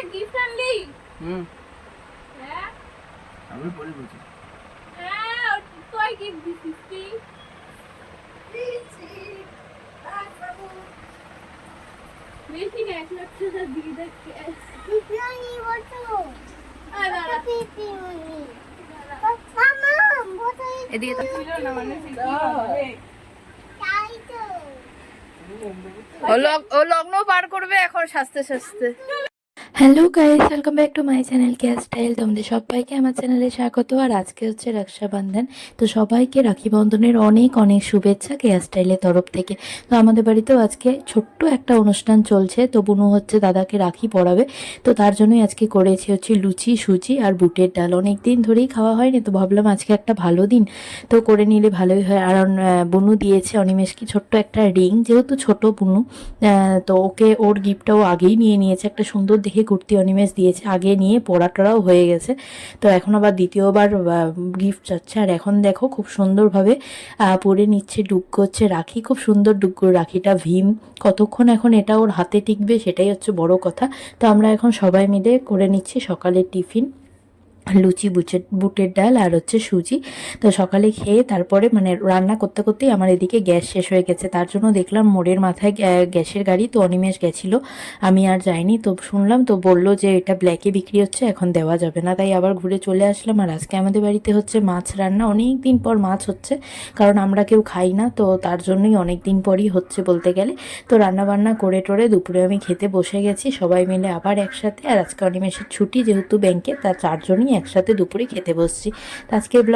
একটা গিফট আনলি হুম। হ্যাঁ? আমি পরে বলছি। হ্যাঁ তুই গিফট দিছিস তুই বেশি এক লাখ টাকা দিয়ে দেখে এদিকে তো। ও লগ ও লগ্ন পার করবে এখন সাজতে সাজতে। Hello guys welcome back to my channel care style তোমাদের সবাইকে আমার চ্যানেলে স্বাগত। আর আজকে হচ্ছে রক্ষাবন্ধন। তো সবাইকে রাখি বন্ধনের অনেক অনেক শুভেচ্ছা কেয়ার স্টাইলের তরফ থেকে। তো আমাদের বাড়িতেও আজকে ছোট্ট একটা অনুষ্ঠান চলছে। তো বুনু হচ্ছে দাদাকে রাখি পড়াবে তো তার জন্যই আজকে করেছি হচ্ছে লুচি সুচি আর বুটের ডাল। অনেক দিন ধরেই খাওয়া হয়নি, তো ভাবলাম আজকে একটা ভালো দিন। তো করে নিলে ভালোই হয়। আর বুনু দিয়েছে অনিমেষকে ছোট্ট একটা রিং, যেহেতু ছোট বুনু। তো ওকে ওর গিফটটাও আগেই নিয়ে নিয়েছে। একটা সুন্দর দেখে কুর্তি অনিমেষ দিয়েছে, আগে নিয়ে পড়া টড়াও হয়ে গেছে। তো এখন আবার দ্বিতীয়বার গিফট চাচ্ছে। আর এখন দেখো খুব সুন্দরভাবে পরে নিচ্ছে ডুগ্গ হচ্ছে রাখি। খুব সুন্দর ডুগ্গর রাখিটা ভীম। কতক্ষণ এখন এটা ওর হাতে টিকবে সেটাই হচ্ছে বড় কথা। তো আমরা এখন সবাই মিলে করে নিচ্ছি সকালের টিফিন। লুচি, বুচের, বুটের ডাল আর হচ্ছে সুজি। তো সকালে খেয়ে তারপরে মানে রান্না করতে করতেই আমার এদিকে গ্যাস শেষ হয়ে গেছে। তার জন্য দেখলাম মোড়ের মাথায় গ্যা- গ্যাসের গাড়ি তো অনিমেষ গেছিল। আমি আর যাইনি। তো শুনলাম তো বলল যে এটা ব্ল্যাকে বিক্রি হচ্ছে, এখন দেওয়া যাবে না। তাই আবার ঘুরে চলে আসলাম। আর আজকে আমাদের বাড়িতে হচ্ছে মাছ রান্না। অনেক দিন পর মাছ হচ্ছে, কারণ আমরা কেউ খাই না। তো তার জন্যই অনেক দিন পরই হচ্ছে বলতে গেলে। তো রান্না বান্না করে টোরে দুপুরে আমি খেতে বসে গেছি। সবাই মিলে আবার একসাথে। আর আজকে অনিমেষের ছুটি যেহেতু ব্যাংকে তার চারজনই একসাথে দুপুরে খেতে বসছি। আজকের ব্লগ